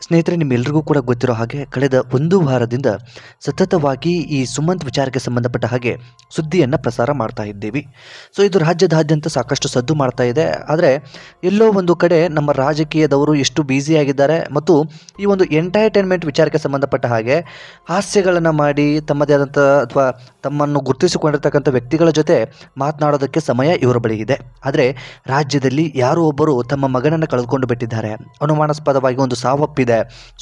ಸ್ನೇಹಿತರೆ ನಿಮ್ಮೆಲ್ಲರಿಗೂ ಕೂಡ ಗೊತ್ತಿರೋ ಹಾಗೆ ಕಳೆದ ಒಂದು ವಾರದಿಂದ ಸತತವಾಗಿ ಈ ಸುಮಂತ್ ವಿಚಾರಕ್ಕೆ ಸಂಬಂಧಪಟ್ಟ ಹಾಗೆ ಸುದ್ದಿಯನ್ನು ಪ್ರಸಾರ ಮಾಡ್ತಾ ಇದ್ದೀವಿ. ಸೊ ಇದು ರಾಜ್ಯದಾದ್ಯಂತ ಸಾಕಷ್ಟು ಸದ್ದು ಮಾಡ್ತಾ ಇದೆ. ಆದರೆ, ಎಲ್ಲೋ ಒಂದು ಕಡೆ ನಮ್ಮ ರಾಜಕೀಯದವರು ಎಷ್ಟು ಬ್ಯುಸಿಯಾಗಿದ್ದಾರೆ ಮತ್ತು ಈ ಒಂದು ಎಂಟರ್ಟೈನ್ಮೆಂಟ್ ವಿಚಾರಕ್ಕೆ ಸಂಬಂಧಪಟ್ಟ ಹಾಗೆ ಹಾಸ್ಯಗಳನ್ನು ಮಾಡಿ ತಮ್ಮದೇ ಆದಂಥ ಅಥವಾ ತಮ್ಮನ್ನು ಗುರುತಿಸಿಕೊಂಡಿರ್ತಕ್ಕಂಥ ವ್ಯಕ್ತಿಗಳ ಜೊತೆ ಮಾತನಾಡೋದಕ್ಕೆ ಸಮಯ ಇವರ ಬಳಿ ಇದೆ. ಆದರೆ, ರಾಜ್ಯದಲ್ಲಿ ಯಾರೋ ಒಬ್ಬರು ತಮ್ಮ ಮಗನನ್ನು ಕಳೆದುಕೊಂಡು ಬಿಟ್ಟಿದ್ದಾರೆ. ಅನುಮಾನಾಸ್ಪದವಾಗಿ ಒಂದು ಸಾವಪ್ಪಿದೆ.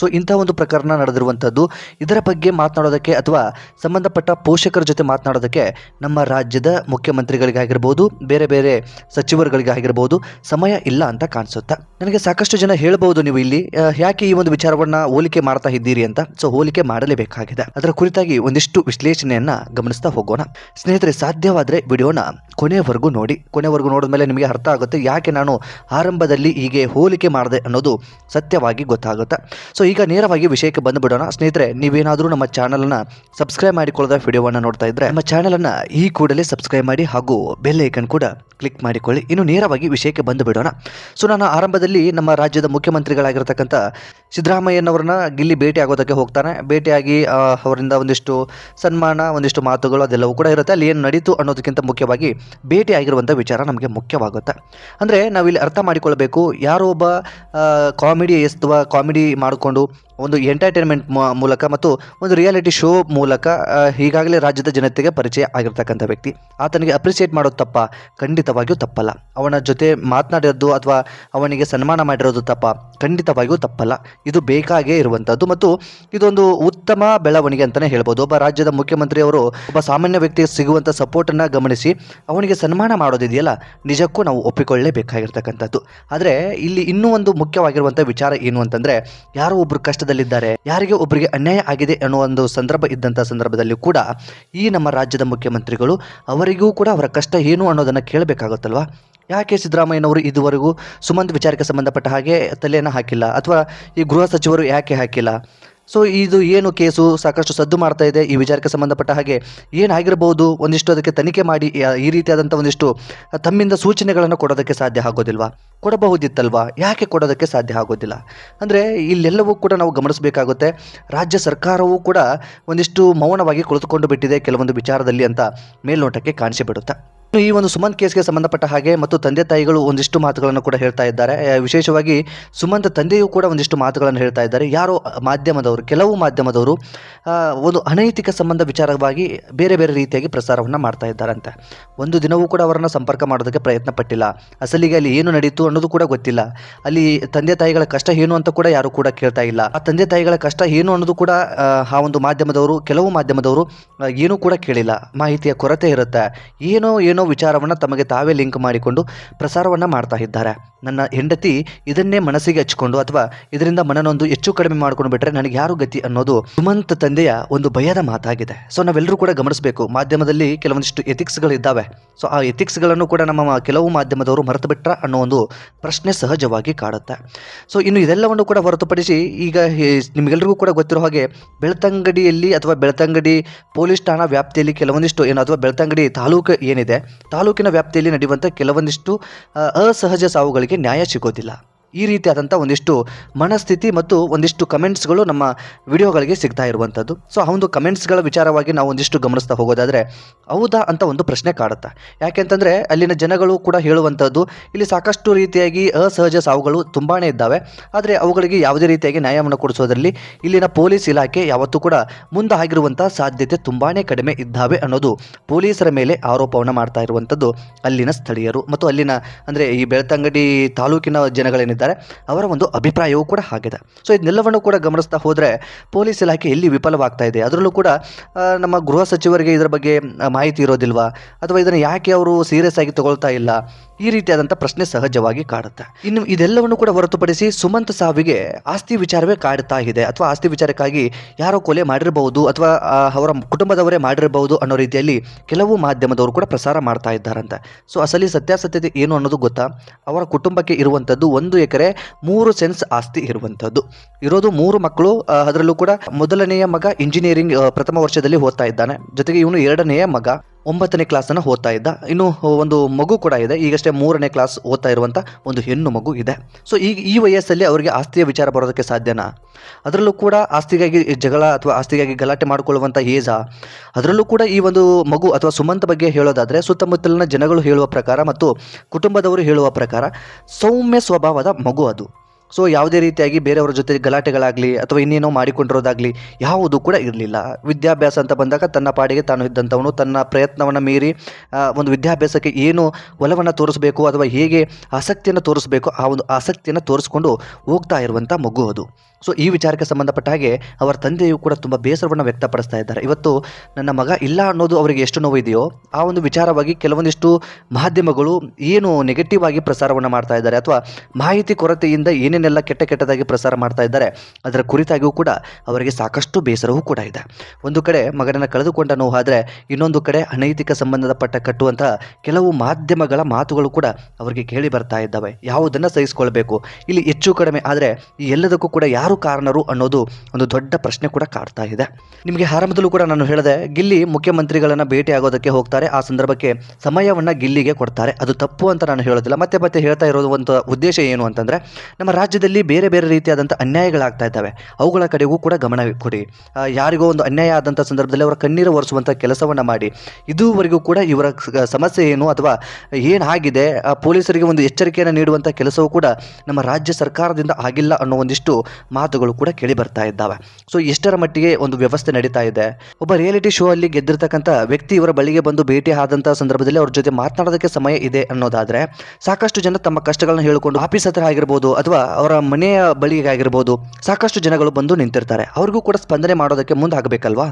ಸೊ ಇಂಥ ಒಂದು ಪ್ರಕರಣ ನಡೆದಿರುವಂಥದ್ದು, ಇದರ ಬಗ್ಗೆ ಮಾತನಾಡೋದಕ್ಕೆ ಅಥವಾ ಸಂಬಂಧಪಟ್ಟ ಪೋಷಕರ ಜೊತೆ ಮಾತನಾಡೋದಕ್ಕೆ ನಮ್ಮ ರಾಜ್ಯದ ಮುಖ್ಯಮಂತ್ರಿಗಳಿಗಾಗಿರ್ಬೋದು, ಬೇರೆ ಬೇರೆ ಸಚಿವರುಗಳಿಗಾಗಿರ್ಬೋದು ಸಮಯ ಇಲ್ಲ ಅಂತ ಕಾಣಿಸುತ್ತೆ. ನನಗೆ ಸಾಕಷ್ಟು ಜನ ಹೇಳ್ಬೋದು ನೀವು ಇಲ್ಲಿ ಯಾಕೆ ಈ ಒಂದು ವಿಚಾರವನ್ನ ಹೋಲಿಕೆ ಮಾಡ್ತಾ ಇದ್ದೀರಿ ಅಂತ. ಸೊ ಹೋಲಿಕೆ ಮಾಡಲೇಬೇಕಾಗಿದೆ. ಅದರ ಕುರಿತಾಗಿ ಒಂದಿಷ್ಟು ವಿಶ್ಲೇಷಣೆಯನ್ನ ಗಮನಿಸ್ತಾ ಹೋಗೋಣ. ಸ್ನೇಹಿತರೆ, ಸಾಧ್ಯವಾದರೆ ವಿಡಿಯೋನ ಕೊನೆಯವರೆಗೂ ನೋಡಿ. ಕೊನೆವರೆಗೂ ನೋಡಿದ ಮೇಲೆ ನಿಮಗೆ ಅರ್ಥ ಆಗುತ್ತೆ ಯಾಕೆ ನಾನು ಆರಂಭದಲ್ಲಿ ಹೀಗೆ ಹೋಲಿಕೆ ಮಾಡಿದೆ ಅನ್ನೋದು ಸತ್ಯವಾಗಿ ಗೊತ್ತಾಗುತ್ತೆ. ಸೊ ಈಗ ನೇರವಾಗಿ ವಿಷಯಕ್ಕೆ ಬಂದು ಬಿಡೋಣ ಸ್ನೇಹಿತರೆ, ನೀವೇನಾದರೂ ನಮ್ಮ ಚಾನಲನ್ನು ಸಬ್ಸ್ಕ್ರೈಬ್ ಮಾಡಿಕೊಳ್ಳದ ವಿಡಿಯೋವನ್ನು ನೋಡ್ತಾ ಇದ್ದರೆ ನಮ್ಮ ಚಾನಲನ್ನು ಈ ಕೂಡಲೇ ಸಬ್ಸ್ಕ್ರೈಬ್ ಮಾಡಿ ಹಾಗೂ ಬೆಲ್ ಐಕನ್ ಕೂಡ ಕ್ಲಿಕ್ ಮಾಡಿಕೊಳ್ಳಿ. ಇನ್ನು ನೇರವಾಗಿ ವಿಷಯಕ್ಕೆ ಬಂದು ಬಿಡೋಣ ಸೊ ನಾನು ಆರಂಭದಲ್ಲಿ ನಮ್ಮ ರಾಜ್ಯದ ಮುಖ್ಯಮಂತ್ರಿಗಳಾಗಿರ್ತಕ್ಕಂಥ ಸಿದ್ದರಾಮಯ್ಯನವ್ರನ್ನ ಗಿಲ್ಲಿ ಭೇಟಿ ಆಗೋದಕ್ಕೆ ಹೋಗ್ತಾನೆ. ಭೇಟಿಯಾಗಿ ಅವರಿಂದ ಒಂದಿಷ್ಟು ಸನ್ಮಾನ, ಒಂದಿಷ್ಟು ಮಾತುಗಳು ಅದೆಲ್ಲವೂ ಕೂಡ ಇರುತ್ತೆ. ಅಲ್ಲಿ ಏನು ನಡೀತು ಅನ್ನೋದಕ್ಕಿಂತ ಮುಖ್ಯವಾಗಿ ಭೇಟಿ ಆಗಿರುವಂಥ ವಿಚಾರ ನಮಗೆ ಮುಖ್ಯವಾಗುತ್ತೆ. ಅಂದರೆ ನಾವಿಲ್ಲಿ ಅರ್ಥ ಮಾಡಿಕೊಳ್ಬೇಕು. ಯಾರೋ ಒಬ್ಬ ಕಾಮಿಡಿ ಅಥವಾ ಕಾಮಿಡಿ ಮಾಡಿಕೊಂಡು ಒಂದು ಎಂಟರ್ಟೈನ್ಮೆಂಟ್ ಮೂಲಕ ಮತ್ತು ಒಂದು ರಿಯಾಲಿಟಿ ಶೋ ಮೂಲಕ ಈಗಾಗಲೇ ರಾಜ್ಯದ ಜನತೆಗೆ ಪರಿಚಯ ಆಗಿರ್ತಕ್ಕಂಥ ವ್ಯಕ್ತಿ. ಆತನಿಗೆ ಅಪ್ರಿಸಿಯೇಟ್ ಮಾಡೋದು ತಪ್ಪ, ಖಂಡಿತವಾಗಿಯೂ ತಪ್ಪಲ್ಲ. ಅವನ ಜೊತೆ ಮಾತನಾಡಿರೋದು ಅಥವಾ ಅವನಿಗೆ ಸನ್ಮಾನ ಮಾಡಿರೋದು ತಪ್ಪ, ಖಂಡಿತವಾಗಿಯೂ ತಪ್ಪಲ್ಲ. ಇದು ಬೇಕಾಗೇ ಇರುವಂಥದ್ದು ಮತ್ತು ಇದೊಂದು ಉತ್ತಮ ಬೆಳವಣಿಗೆ ಅಂತಲೇ ಹೇಳ್ಬೋದು. ಒಬ್ಬ ರಾಜ್ಯದ ಮುಖ್ಯಮಂತ್ರಿಯವರು ಒಬ್ಬ ಸಾಮಾನ್ಯ ವ್ಯಕ್ತಿಗೆ ಸಿಗುವಂಥ ಸಪೋರ್ಟನ್ನು ಗಮನಿಸಿ ಅವನಿಗೆ ಸನ್ಮಾನ ಮಾಡೋದಿದೆಯಲ್ಲ, ನಿಜಕ್ಕೂ ನಾವು ಒಪ್ಪಿಕೊಳ್ಳಲೇಬೇಕಾಗಿರ್ತಕ್ಕಂಥದ್ದು ಆದರೆ ಇಲ್ಲಿ ಇನ್ನೂ ಒಂದು ಮುಖ್ಯವಾಗಿರುವಂಥ ವಿಚಾರ ಏನು ಅಂತಂದರೆ, ಯಾರೋ ಒಬ್ಬರು ಕಷ್ಟದಲ್ಲಿದ್ದಾರೆ ಯಾರಿಗೆ ಒಬ್ಬರಿಗೆ ಅನ್ಯಾಯ ಆಗಿದೆ ಅನ್ನೋ ಒಂದು ಸಂದರ್ಭ ಇದ್ದಂಥ ಸಂದರ್ಭದಲ್ಲಿ ಕೂಡ ಈ ನಮ್ಮ ರಾಜ್ಯದ ಮುಖ್ಯಮಂತ್ರಿಗಳು ಅವರಿಗೂ ಕೂಡ ಅವರ ಕಷ್ಟ ಏನು ಅನ್ನೋದನ್ನು ಕೇಳಬೇಕಾಗುತ್ತಲ್ವಾ? ಯಾಕೆ ಸಿದ್ದರಾಮಯ್ಯನವರು ಇದುವರೆಗೂ ಸುಮಂತ್ ವಿಚಾರಕ್ಕೆ ಸಂಬಂಧಪಟ್ಟ ಹಾಗೆ ತಲೆಯನ್ನು ಹಾಕಿಲ್ಲ? ಅಥವಾ ಈ ಗೃಹ ಸಚಿವರು ಯಾಕೆ ಹಾಕಿಲ್ಲ? ಸೊ ಇದು ಏನು ಕೇಸು? ಸಾಕಷ್ಟು ಸದ್ದು ಮಾಡ್ತಾ ಇದೆ ಈ ವಿಚಾರಕ್ಕೆ ಸಂಬಂಧಪಟ್ಟ ಹಾಗೆ. ಏನಾಗಿರ್ಬೋದು ಒಂದಿಷ್ಟು ಅದಕ್ಕೆ ತನಿಖೆ ಮಾಡಿ ಈ ರೀತಿಯಾದಂಥ ಒಂದಿಷ್ಟು ತಮ್ಮಿಂದ ಸೂಚನೆಗಳನ್ನು ಕೊಡೋದಕ್ಕೆ ಸಾಧ್ಯ ಆಗೋದಿಲ್ವ? ಕೊಡಬಹುದಿತ್ತಲ್ವ? ಯಾಕೆ ಕೊಡೋದಕ್ಕೆ ಸಾಧ್ಯ ಆಗೋದಿಲ್ಲ? ಅಂದರೆ ಇಲ್ಲೆಲ್ಲವೂ ಕೂಡ ನಾವು ಗಮನಿಸಬೇಕಾಗುತ್ತೆ. ರಾಜ್ಯ ಸರ್ಕಾರವೂ ಕೂಡ ಒಂದಿಷ್ಟು ಮೌನವಾಗಿ ಕುಳಿತುಕೊಂಡು ಬಿಟ್ಟಿದೆ ಕೆಲವೊಂದು ವಿಚಾರದಲ್ಲಿ ಅಂತ ಮೇಲ್ನೋಟಕ್ಕೆ ಕಾಣಿಸಿಬಿಡುತ್ತೆ. ಈ ಒಂದು ಸುಮಂತ್ ಕೇಸ್ಗೆ ಸಂಬಂಧಪಟ್ಟ ಹಾಗೆ ಮತ್ತು ತಂದೆ ತಾಯಿಗಳು ಒಂದಿಷ್ಟು ಮಾತುಗಳನ್ನು ಕೂಡ ಹೇಳ್ತಾ ಇದ್ದಾರೆ. ವಿಶೇಷವಾಗಿ ಸುಮಂತ್ ತಂದೆಯೂ ಕೂಡ ಒಂದಿಷ್ಟು ಮಾತುಗಳನ್ನು ಹೇಳ್ತಾ ಇದ್ದಾರೆ. ಯಾರೋ ಮಾಧ್ಯಮದವರು ಕೆಲವು ಮಾಧ್ಯಮದವರು ಒಂದು ಅನೈತಿಕ ಸಂಬಂಧ ವಿಚಾರವಾಗಿ ಬೇರೆ ಬೇರೆ ರೀತಿಯಾಗಿ ಪ್ರಸಾರವನ್ನು ಮಾಡ್ತಾ ಇದ್ದಾರಂತೆ. ಒಂದು ದಿನವೂ ಕೂಡ ಅವರನ್ನು ಸಂಪರ್ಕ ಮಾಡೋದಕ್ಕೆ ಪ್ರಯತ್ನ ಪಟ್ಟಿಲ್ಲ. ಅಸಲಿಗೆ ಅಲ್ಲಿ ಏನು ನಡೀತು ಅನ್ನೋದು ಕೂಡ ಗೊತ್ತಿಲ್ಲ. ಅಲ್ಲಿ ತಂದೆ ತಾಯಿಗಳ ಕಷ್ಟ ಏನು ಅಂತ ಕೂಡ ಯಾರು ಕೂಡ ಕೇಳ್ತಾ ಇಲ್ಲ. ಆ ತಂದೆ ತಾಯಿಗಳ ಕಷ್ಟ ಏನು ಅನ್ನೋದು ಕೂಡ ಆ, ಒಂದು ಮಾಧ್ಯಮದವರು ಕೆಲವು ಮಾಧ್ಯಮದವರು ಏನೂ ಕೂಡ ಕೇಳಿಲ್ಲ. ಮಾಹಿತಿಯ ಕೊರತೆ ಇರುತ್ತೆ. ಏನೋ ಏನೋ ವಿಚಾರವನ್ನು ತಮಗೆ ತಾವೇ ಲಿಂಕ್ ಮಾಡಿಕೊಂಡು ಪ್ರಸಾರವನ್ನು ಮಾಡ್ತಾ ಇದ್ದಾರೆ. ನನ್ನ ಹೆಂಡತಿ ಇದನ್ನೇ ಮನಸ್ಸಿಗೆ ಹಚ್ಕೊಂಡು ಅಥವಾ ಇದರಿಂದ ಮನನೊಂದು ಹೆಚ್ಚು ಕಡಿಮೆ ಮಾಡ್ಕೊಂಡು ಬಿಟ್ಟರೆ ನನಗೆ ಯಾರು ಗತಿ ಅನ್ನೋದು ಸುಮಂತ್ ತಂದೆಯ ಒಂದು ಭಯದ ಮಾತಾಗಿದೆ. ಸೊ ನಾವೆಲ್ಲರೂ ಕೂಡ ಗಮನಿಸಬೇಕು. ಮಾಧ್ಯಮದಲ್ಲಿ ಕೆಲವೊಂದಿಷ್ಟು ಎಥಿಕ್ಸ್ಗಳು ಇದ್ದಾವೆ. ಸೊ ಆ ಎಥಿಕ್ಸ್ಗಳನ್ನು ಕೂಡ ನಮ್ಮ ಕೆಲವು ಮಾಧ್ಯಮದವರು ಮರೆತು ಬಿಟ್ರ ಅನ್ನೋ ಒಂದು ಪ್ರಶ್ನೆ ಸಹಜವಾಗಿ ಕಾಡುತ್ತೆ. ಸೊ ಇನ್ನು ಇದೆಲ್ಲವನ್ನು ಕೂಡ ಹೊರತುಪಡಿಸಿ ಈಗ ನಿಮಗೆಲ್ಲರಿಗೂ ಕೂಡ ಗೊತ್ತಿರೋ ಹಾಗೆ ಬೆಳ್ತಂಗಡಿಯಲ್ಲಿ ಅಥವಾ ಬೆಳ್ತಂಗಡಿ ಪೊಲೀಸ್ ಠಾಣಾ ವ್ಯಾಪ್ತಿಯಲ್ಲಿ ಕೆಲವೊಂದಿಷ್ಟು ಏನು ಅಥವಾ ಬೆಳ್ತಂಗಡಿ ತಾಲೂಕು ಏನಿದೆ ತಾಲೂಕಿನ ವ್ಯಾಪ್ತಿಯಲ್ಲಿ ನಡೆಯುವಂಥ ಕೆಲವೊಂದಿಷ್ಟು ಅಸಹಜ ಸಾವುಗಳಿಗೆ ನ್ಯಾಯ ಸಿಗೋದಿಲ್ಲ. ಈ ರೀತಿಯಾದಂಥ ಒಂದಿಷ್ಟು ಮನಸ್ಥಿತಿ ಮತ್ತು ಒಂದಿಷ್ಟು ಕಮೆಂಟ್ಸ್ಗಳು ನಮ್ಮ ವಿಡಿಯೋಗಳಿಗೆ ಸಿಗ್ತಾ ಇರುವಂಥದ್ದು. ಸೊ ಆ ಒಂದು ಕಮೆಂಟ್ಸ್ಗಳ ವಿಚಾರವಾಗಿ ನಾವು ಒಂದಿಷ್ಟು ಗಮನಿಸ್ತಾ ಹೋಗೋದಾದರೆ, ಹೌದಾ ಅಂತ ಒಂದು ಪ್ರಶ್ನೆ ಕಾಡುತ್ತಾ. ಯಾಕೆಂತಂದರೆ, ಅಲ್ಲಿನ ಜನಗಳು ಕೂಡ ಹೇಳುವಂಥದ್ದು, ಇಲ್ಲಿ ಸಾಕಷ್ಟು ರೀತಿಯಾಗಿ ಅಸಹಜ ಸಾವುಗಳು ತುಂಬಾ ಇದ್ದಾವೆ. ಆದರೆ ಅವುಗಳಿಗೆ ಯಾವುದೇ ರೀತಿಯಾಗಿ ನ್ಯಾಯವನ್ನು ಕೊಡಿಸೋದ್ರಲ್ಲಿ ಇಲ್ಲಿನ ಪೊಲೀಸ್ ಇಲಾಖೆ ಯಾವತ್ತೂ ಕೂಡ ಮುಂದೆ ಆಗಿರುವಂಥ ಸಾಧ್ಯತೆ ತುಂಬಾ ಕಡಿಮೆ ಇದ್ದಾವೆ ಅನ್ನೋದು ಪೊಲೀಸರ ಮೇಲೆ ಆರೋಪವನ್ನು ಮಾಡ್ತಾ ಇರುವಂಥದ್ದು ಅಲ್ಲಿನ ಸ್ಥಳೀಯರು. ಮತ್ತು ಅಲ್ಲಿನ, ಅಂದರೆ ಈ ಬೆಳ್ತಂಗಡಿ ತಾಲೂಕಿನ ಜನಗಳೇನಿದ್ದಾರೆ ಅವರ ಒಂದು ಅಭಿಪ್ರಾಯವೂ ಕೂಡ ಆಗಿದೆ ಸೊ ಇದನ್ನೆಲ್ಲವನ್ನು ಕೂಡ ಗಮನಿಸ್ತಾ ಹೋದರೆ ಪೊಲೀಸ್ ಇಲಾಖೆ ಎಲ್ಲಿ ವಿಫಲವಾಗ್ತಾ ಇದೆ? ಅದರಲ್ಲೂ ಕೂಡ ನಮ್ಮ ಗೃಹ ಸಚಿವರಿಗೆ ಇದರ ಬಗ್ಗೆ ಮಾಹಿತಿ ಇರೋದಿಲ್ವಾ? ಅಥವಾ ಇದನ್ನು ಯಾಕೆ ಅವರು ಸೀರಿಯಸ್ ಆಗಿ ತಗೊಳ್ತಾ ಇಲ್ಲ? ಈ ರೀತಿಯಾದಂಥ ಪ್ರಶ್ನೆ ಸಹಜವಾಗಿ ಕಾಡುತ್ತೆ. ಇನ್ನು ಇದೆಲ್ಲವನ್ನು ಕೂಡ ಹೊರತುಪಡಿಸಿ ಸುಮಂತ್ ಸಾವಿಗೆ ಆಸ್ತಿ ವಿಚಾರವೇ ಕಾಡ್ತಾ ಇದೆ. ಅಥವಾ ಆಸ್ತಿ ವಿಚಾರಕ್ಕಾಗಿ ಯಾರೋ ಕೊಲೆ ಮಾಡಿರಬಹುದು ಅಥವಾ ಅವರ ಕುಟುಂಬದವರೇ ಮಾಡಿರಬಹುದು ಅನ್ನೋ ರೀತಿಯಲ್ಲಿ ಕೆಲವು ಮಾಧ್ಯಮದವರು ಕೂಡ ಪ್ರಸಾರ ಮಾಡ್ತಾ ಇದ್ದಾರಂತೆ. ಸೊ, ಅಸಲಿ ಸತ್ಯಾಸತ್ಯತೆ ಏನು ಅನ್ನೋದು ಗೊತ್ತಾ? ಅವರ ಕುಟುಂಬಕ್ಕೆ ಇರುವಂಥದ್ದು ಒಂದು ಎಕರೆ, ಮೂರು ಸೆನ್ಸ್ ಆಸ್ತಿ ಇರುವಂಥದ್ದು. ಇರೋದು ಮೂರು ಮಕ್ಕಳು ಅದರಲ್ಲೂ ಕೂಡ ಮೊದಲನೆಯ ಮಗ ಇಂಜಿನಿಯರಿಂಗ್ ಪ್ರಥಮ ವರ್ಷದಲ್ಲಿ ಓದ್ತಾ ಇದ್ದಾನೆ. ಜೊತೆಗೆ ಇವನು ಎರಡನೆಯ ಮಗ. ಒಂಬತ್ತನೇ ಕ್ಲಾಸನ್ನು ಓದ್ತಾ ಇದ್ದ. ಇನ್ನು ಒಂದು ಮಗು ಕೂಡ ಇದೆ. ಈಗಷ್ಟೇ ಮೂರನೇ ಕ್ಲಾಸ್ ಓದ್ತಾ ಇರುವಂಥ ಒಂದು ಹೆಣ್ಣು ಮಗು ಇದೆ. ಸೊ ಈಗ ಈ ವಯಸ್ಸಲ್ಲಿ ಅವರಿಗೆ ಆಸ್ತಿಯ ವಿಚಾರ ಬರೋದಕ್ಕೆ ಸಾಧ್ಯನಾ? ಅದರಲ್ಲೂ ಕೂಡ ಆಸ್ತಿಗಾಗಿ ಜಗಳ ಅಥವಾ ಆಸ್ತಿಗಾಗಿ ಗಲಾಟೆ ಮಾಡಿಕೊಳ್ಳುವಂಥ ಏಜ? ಅದರಲ್ಲೂ ಕೂಡ ಈ ಒಂದು ಮಗು ಅಥವಾ ಸುಮಂತ ಬಗ್ಗೆ ಹೇಳೋದಾದರೆ, ಸುತ್ತಮುತ್ತಲಿನ ಜನಗಳು ಹೇಳುವ ಪ್ರಕಾರ ಮತ್ತು ಕುಟುಂಬದವರು ಹೇಳುವ ಪ್ರಕಾರ ಸೌಮ್ಯ ಸ್ವಭಾವದ ಮಗು ಅದು. ಸೊ ಯಾವುದೇ ರೀತಿಯಾಗಿ ಬೇರೆಯವರ ಜೊತೆ ಗಲಾಟೆಗಳಾಗಲಿ ಅಥವಾ ಇನ್ನೇನೋ ಮಾಡಿಕೊಂಡಿರೋದಾಗಲಿ ಯಾವುದು ಕೂಡ ಇರಲಿಲ್ಲ. ವಿದ್ಯಾಭ್ಯಾಸ ಅಂತ ಬಂದಾಗ ತನ್ನ ಪಾಡಿಗೆ ತಾನು ಇದ್ದಂಥವನು, ತನ್ನ ಪ್ರಯತ್ನವನ್ನು ಮೀರಿ ಒಂದು ವಿದ್ಯಾಭ್ಯಾಸಕ್ಕೆ ಏನು ಒಲವನ್ನು ತೋರಿಸಬೇಕು ಅಥವಾ ಹೇಗೆ ಆಸಕ್ತಿಯನ್ನು ತೋರಿಸಬೇಕು, ಆ ಒಂದು ಆಸಕ್ತಿಯನ್ನು ತೋರಿಸ್ಕೊಂಡು ಹೋಗ್ತಾ ಇರುವಂಥ ಮಗು ಅದು. ಸೊ ಈ ವಿಚಾರಕ್ಕೆ ಸಂಬಂಧಪಟ್ಟ ಹಾಗೆ ಅವರ ತಂದೆಯು ಕೂಡ ತುಂಬ ಬೇಸರವನ್ನು ವ್ಯಕ್ತಪಡಿಸ್ತಾ ಇದ್ದಾರೆ. ಇವತ್ತು ನನ್ನ ಮಗ ಇಲ್ಲ ಅನ್ನೋದು ಅವರಿಗೆ ಎಷ್ಟು ನೋವು ಇದೆಯೋ ಆ ಒಂದು ವಿಚಾರವಾಗಿ ಕೆಲವೊಂದಿಷ್ಟು ಮಾಧ್ಯಮಗಳು ಏನು ನೆಗೆಟಿವ್ ಆಗಿ ಪ್ರಸಾರವನ್ನು ಮಾಡ್ತಾ ಇದ್ದಾರೆ ಅಥವಾ ಮಾಹಿತಿ ಕೊರತೆಯಿಂದ ಏನೇನೆಲ್ಲ ಕೆಟ್ಟ ಕೆಟ್ಟದಾಗಿ ಪ್ರಸಾರ ಮಾಡ್ತಾ ಇದ್ದಾರೆ. ಅದರ ಕುರಿತಾಗಿಯೂ ಕೂಡ ಅವರಿಗೆ ಸಾಕಷ್ಟು ಬೇಸರವೂ ಕೂಡ ಇದೆ. ಒಂದು ಕಡೆ ಮಗನನ್ನು ಕಳೆದುಕೊಂಡ ಆದರೆ ಇನ್ನೊಂದು ಕಡೆ ಅನೈತಿಕ ಸಂಬಂಧಪಟ್ಟ ಕಟ್ಟುವಂತಹ ಕೆಲವು ಮಾಧ್ಯಮಗಳ ಮಾತುಗಳು ಕೂಡ ಅವರಿಗೆ ಕೇಳಿ ಬರ್ತಾ ಇದ್ದಾವೆ. ಯಾವುದನ್ನು ಸಹಿಸಿಕೊಳ್ಬೇಕು? ಇಲ್ಲಿ ಹೆಚ್ಚು ಕಡಿಮೆ ಆದರೆ ಈ ಎಲ್ಲದಕ್ಕೂ ಕೂಡ ಯಾರು ಕಾರಣರು ಅನ್ನೋದು ಒಂದು ದೊಡ್ಡ ಪ್ರಶ್ನೆ ಕೂಡ ಕಾಡ್ತಾ ಇದೆ. ನಿಮಗೆ ಆರಂಭದಲ್ಲೂ ಕೂಡ ನಾನು ಹೇಳಿದೆ, ಗಿಲ್ಲಿ ಮುಖ್ಯಮಂತ್ರಿಗಳನ್ನು ಭೇಟಿ ಆಗೋದಕ್ಕೆ ಹೋಗ್ತಾರೆ. ಆ ಸಂದರ್ಭಕ್ಕೆ ಸಮಯವನ್ನು ಗಿಲ್ಲಿಗೆ ಕೊಡ್ತಾರೆ. ಅದು ತಪ್ಪು ಅಂತ ನಾನು ಹೇಳೋದಿಲ್ಲ. ಮತ್ತೆ ಮತ್ತೆ ಹೇಳ್ತಾ ಇರೋದು ಒಂದು ಉದ್ದೇಶ ಏನು ಅಂತಂದರೆ, ನಮ್ಮ ರಾಜ್ಯದಲ್ಲಿ ಬೇರೆ ಬೇರೆ ರೀತಿಯಾದಂಥ ಅನ್ಯಾಯಗಳಾಗ್ತಾ ಇದ್ದಾವೆ. ಅವುಗಳ ಕಡೆಗೂ ಕೂಡ ಗಮನ ಕೊಡಿ. ಯಾರಿಗೋ ಒಂದು ಅನ್ಯಾಯ ಆದಂಥ ಸಂದರ್ಭದಲ್ಲಿ ಅವರ ಕಣ್ಣೀರು ಒರೆಸುವಂಥ ಕೆಲಸವನ್ನು ಮಾಡಿ. ಇದುವರೆಗೂ ಕೂಡ ಇವರ ಸಮಸ್ಯೆ ಏನು ಅಥವಾ ಏನಾಗಿದೆ ಆ, ಪೊಲೀಸರಿಗೆ ಒಂದು ಎಚ್ಚರಿಕೆಯನ್ನು ನೀಡುವಂಥ ಕೆಲಸವೂ ಕೂಡ ನಮ್ಮ ರಾಜ್ಯ ಸರ್ಕಾರದಿಂದ ಆಗಿಲ್ಲ ಅನ್ನೋ ಒಂದಿಷ್ಟು ಮಾತುಗಳು ಕೂಡ ಕೇಳಿ ಬರ್ತಾ ಇದ್ದಾವೆ. ಸೊ, ಎಷ್ಟರ ಮಟ್ಟಿಗೆ ಒಂದು ವ್ಯವಸ್ಥೆ ನಡೀತಾ ಇದೆ? ಒಬ್ಬ ರಿಯಾಲಿಟಿ ಶೋ ಅಲ್ಲಿ ಗೆದ್ದಿರ್ತಕ್ಕಂಥ ವ್ಯಕ್ತಿ ಇವರ ಬಳಿಗೆ ಬಂದು ಭೇಟಿ ಆದಂಥ ಸಂದರ್ಭದಲ್ಲಿ ಅವ್ರ ಜೊತೆ ಮಾತನಾಡೋದಕ್ಕೆ ಸಮಯ ಇದೆ ಅನ್ನೋದಾದ್ರೆ ಸಾಕಷ್ಟು ಜನ ತಮ್ಮ ಕಷ್ಟಗಳನ್ನ ಹೇಳಿಕೊಂಡು ಆಫೀಸ್ ಹತ್ರ ಆಗಿರ್ಬೋದು ಅಥವಾ ಅವರ ಮನೆಯ ಬಳಿಗಾಗಿರ್ಬೋದು ಸಾಕಷ್ಟು ಜನಗಳು ಬಂದು ನಿಂತಿರ್ತಾರೆ. ಅವ್ರಿಗೂ ಕೂಡ ಸ್ಪಂದನೆ ಮಾಡೋದಕ್ಕೆ ಮುಂದಾಗಬೇಕಲ್ವಾ?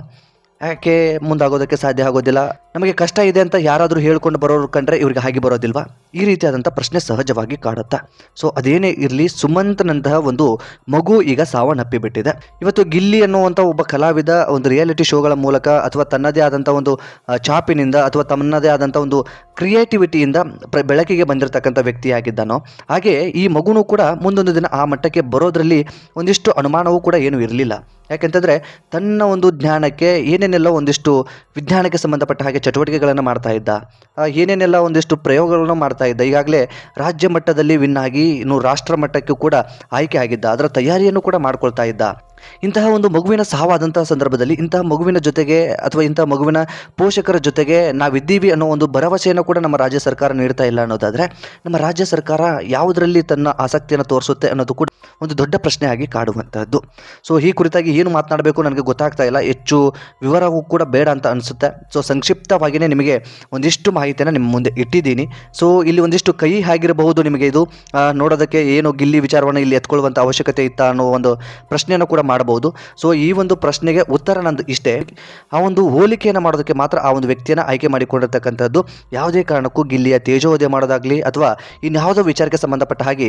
ಯಾಕೆ ಮುಂದಾಗೋದಕ್ಕೆ ಸಾಧ್ಯ ಆಗೋದಿಲ್ಲ? ನಮಗೆ ಕಷ್ಟ ಇದೆ ಅಂತ ಯಾರಾದರೂ ಹೇಳ್ಕೊಂಡು ಬರೋರು ಕಂಡ್ರೆ ಇವ್ರಿಗೆ ಹಾಗೆ ಬರೋದಿಲ್ವಾ? ಈ ರೀತಿಯಾದಂಥ ಪ್ರಶ್ನೆ ಸಹಜವಾಗಿ ಕಾಡುತ್ತಾ. ಸೊ ಅದೇನೇ ಇರಲಿ, ಸುಮಂತ್ನಂತಹ ಒಂದು ಮಗು ಈಗ ಸಾವನ್ನಪ್ಪಿ ಬಿಟ್ಟಿದೆ ಇವತ್ತು ಗಿಲ್ಲಿ ಅನ್ನುವಂಥ ಒಬ್ಬ ಕಲಾವಿದ ಒಂದು ರಿಯಾಲಿಟಿ ಶೋಗಳ ಮೂಲಕ ಅಥವಾ ತನ್ನದೇ ಆದಂಥ ಒಂದು ಚಾಪಿನಿಂದ ಅಥವಾ ತನ್ನದೇ ಆದಂಥ ಒಂದು ಕ್ರಿಯೇಟಿವಿಟಿಯಿಂದ ಪ್ರ- ಬೆಳಕಿಗೆ ಬಂದಿರತಕ್ಕಂಥ ವ್ಯಕ್ತಿಯಾಗಿದ್ದಾನೋ, ಹಾಗೆ ಈ ಮಗುನೂ ಕೂಡ ಮುಂದೊಂದು ದಿನ ಆ ಮಟ್ಟಕ್ಕೆ ಬರೋದ್ರಲ್ಲಿ ಒಂದಿಷ್ಟು ಅನುಮಾನವೂ ಕೂಡ ಏನೂ ಇರಲಿಲ್ಲ. ಯಾಕೆಂತಂದರೆ ತನ್ನ ಒಂದು ಜ್ಞಾನಕ್ಕೆ ಏನೇನೆಲ್ಲ ಒಂದಿಷ್ಟು ವಿಜ್ಞಾನಕ್ಕೆ ಸಂಬಂಧಪಟ್ಟ ಹಾಗೆ ಚಟುವಟಿಕೆಗಳನ್ನು ಮಾಡ್ತಾ ಇದ್ದ ಏನೇನೆಲ್ಲ ಒಂದಿಷ್ಟು ಪ್ರಯೋಗಗಳನ್ನು ಮಾಡ್ತಾ ಇದ್ದ, ಈಗಾಗಲೇ ರಾಜ್ಯ ಮಟ್ಟದಲ್ಲಿ ವಿನ್ ಆಗಿ ಇನ್ನು ರಾಷ್ಟ್ರ ಮಟ್ಟಕ್ಕೂ ಕೂಡ ಆಯ್ಕೆ ಆಗಿದ್ದ, ಅದರ ತಯಾರಿಯನ್ನು ಕೂಡ ಮಾಡ್ಕೊಳ್ತಾ ಇದ್ದ. ಇಂತಹ ಒಂದು ಮಗುವಿನ ಸಾವಾದಂತಹ ಸಂದರ್ಭದಲ್ಲಿ ಇಂತಹ ಮಗುವಿನ ಜೊತೆಗೆ ಅಥವಾ ಇಂತಹ ಮಗುವಿನ ಪೋಷಕರ ಜೊತೆಗೆ ನಾವಿದ್ದೀವಿ ಅನ್ನೋ ಒಂದು ಭರವಸೆಯನ್ನು ಕೂಡ ನಮ್ಮ ರಾಜ್ಯ ಸರ್ಕಾರ ನೀಡ್ತಾ ಇಲ್ಲ ಅನ್ನೋದಾದರೆ ನಮ್ಮ ರಾಜ್ಯ ಸರ್ಕಾರ ಯಾವುದರಲ್ಲಿ ತನ್ನ ಆಸಕ್ತಿಯನ್ನು ತೋರಿಸುತ್ತೆ ಅನ್ನೋದು ಕೂಡ ಒಂದು ದೊಡ್ಡ ಪ್ರಶ್ನೆಯಾಗಿ ಕಾಡುವಂಥದ್ದು ಸೊ, ಈ ಕುರಿತಾಗಿ ಏನು ಮಾತನಾಡಬೇಕು ನನಗೆ ಗೊತ್ತಾಗ್ತಾ ಇಲ್ಲ. ಹೆಚ್ಚು ವಿವರವೂ ಕೂಡ ಬೇಡ ಅಂತ ಅನಿಸುತ್ತೆ. ಸೊ ಸಂಕ್ಷಿಪ್ತವಾಗಿಯೇ ನಿಮಗೆ ಒಂದಿಷ್ಟು ಮಾಹಿತಿಯನ್ನು ನಿಮ್ಮ ಮುಂದೆ ಇಟ್ಟಿದ್ದೀನಿ. ಸೊ, ಇಲ್ಲಿ ಒಂದಿಷ್ಟು ಕೈ ಆಗಿರಬಹುದು ನಿಮಗೆ ಇದು. ನೋಡೋದಕ್ಕೆ ಏನು ಗಿಲ್ಲಿ ವಿಚಾರವನ್ನು ಇಲ್ಲಿ ಎತ್ಕೊಳ್ಳುವಂಥ ಅವಶ್ಯಕತೆ ಇತ್ತ ಅನ್ನೋ ಒಂದು ಪ್ರಶ್ನೆಯನ್ನು ಕೂಡ ಮಾಡಬಹುದು. ಸೊ ಈ ಒಂದು ಪ್ರಶ್ನೆಗೆ ಉತ್ತರ ನಂದು ಇಷ್ಟೇ. ಆ ಒಂದು ಹೋಲಿಕೆಯನ್ನು ಮಾಡೋದಕ್ಕೆ ಮಾತ್ರ ಆ ಒಂದು ವ್ಯಕ್ತಿಯನ್ನು ಆಯ್ಕೆ ಮಾಡಿಕೊಂಡಿರ್ತಕ್ಕಂಥದ್ದು ಯಾವುದೇ ಕಾರಣಕ್ಕೂ ಗಿಲ್ಲಿಯ ತೇಜೋವಧೆ ಮಾಡೋದಾಗಲಿ ಅಥವಾ ಇನ್ಯಾವುದೋ ವಿಚಾರಕ್ಕೆ ಸಂಬಂಧಪಟ್ಟ ಹಾಗೆ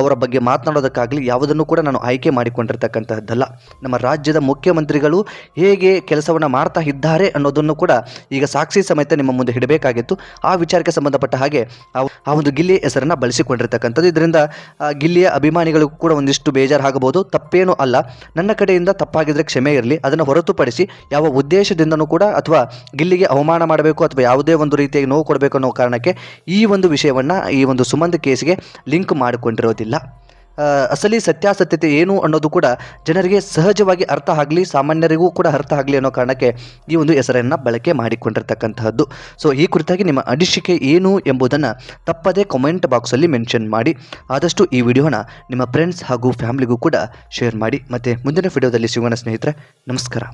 ಅವರ ಬಗ್ಗೆ ಮಾತನಾಡೋದಕ್ಕಾಗಲಿ ಯಾವುದನ್ನು ಕೂಡ ನಾನು ಆಯ್ಕೆ ಮಾಡಿಕೊಂಡಿರ್ತಕ್ಕಂಥದ್ದಲ್ಲ. ನಮ್ಮ ರಾಜ್ಯದ ಮುಖ್ಯಮಂತ್ರಿಗಳು ಹೇಗೆ ಕೆಲಸವನ್ನು ಮಾಡ್ತಾ ಇದ್ದಾರೆ ಅನ್ನೋದನ್ನು ಕೂಡ ಈಗ ಸಾಕ್ಷಿ ಸಮೇತ ನಿಮ್ಮ ಮುಂದೆ ಹಿಡಬೇಕಾಗಿತ್ತು. ಆ ವಿಚಾರಕ್ಕೆ ಸಂಬಂಧಪಟ್ಟ ಹಾಗೆ ಆ ಒಂದು ಗಿಲ್ಲಿ ಹೆಸರನ್ನು ಬಳಸಿಕೊಂಡಿರ್ತಕ್ಕಂಥದ್ದು. ಇದರಿಂದ ಗಿಲ್ಲಿಯ ಅಭಿಮಾನಿಗಳಿಗೂ ಕೂಡ ಒಂದಿಷ್ಟು ಬೇಜಾರಾಗಬಹುದು. ತಪ್ಪೇನೂ ಅಲ್ಲ. ನನ್ನ ಕಡೆಯಿಂದ ತಪ್ಪಾಗಿದ್ದರೆ ಕ್ಷಮೆ ಇರಲಿ, ಅದನ್ನು ಹೊರತುಪಡಿಸಿ ಯಾವ ಉದ್ದೇಶದಿಂದನೂ ಕೂಡ ಅಥವಾ ಗಿಲ್ಲಿಗೆ ಅವಮಾನ ಮಾಡಬೇಕು ಅಥವಾ ಯಾವುದೇ ಒಂದು ರೀತಿಯಾಗಿ ನೋವು ಕೊಡಬೇಕು ಅನ್ನೋ ಕಾರಣಕ್ಕೆ ಈ ಒಂದು ವಿಷಯವನ್ನು, ಈ ಒಂದು ಸುಮಂತ್ ಕೇಸ್ಗೆ ಲಿಂಕ್ ಮಾಡಿಕೊಂಡಿರೋದಿಲ್ಲ. ಅಸಲಿ ಸತ್ಯಾಸತ್ಯತೆ ಏನು ಅನ್ನೋದು ಕೂಡ ಜನರಿಗೆ ಸಹಜವಾಗಿ ಅರ್ಥ ಆಗಲಿ, ಸಾಮಾನ್ಯರಿಗೂ ಕೂಡ ಅರ್ಥ ಆಗಲಿ ಅನ್ನೋ ಕಾರಣಕ್ಕೆ ಈ ಒಂದು ಹೆಸರನ್ನು ಬಳಕೆ ಮಾಡಿಕೊಂಡಿರ್ತಕ್ಕಂತಹದ್ದು. ಸೊ ಈ ಕುರಿತಾಗಿ ನಿಮ್ಮ ಅನಿಸಿಕೆ ಏನು ಎಂಬುದನ್ನು ತಪ್ಪದೇ ಕಮೆಂಟ್ ಬಾಕ್ಸಲ್ಲಿ ಮೆನ್ಷನ್ ಮಾಡಿ. ಆದಷ್ಟು ಈ ವಿಡಿಯೋನ ನಿಮ್ಮ ಫ್ರೆಂಡ್ಸ್ ಹಾಗೂ ಫ್ಯಾಮಿಲಿಗೂ ಕೂಡ ಶೇರ್ ಮಾಡಿ. ಮತ್ತು ಮುಂದಿನ ವಿಡಿಯೋದಲ್ಲಿ ಸಿಗೋಣ ಸ್ನೇಹಿತರೆ, ನಮಸ್ಕಾರ.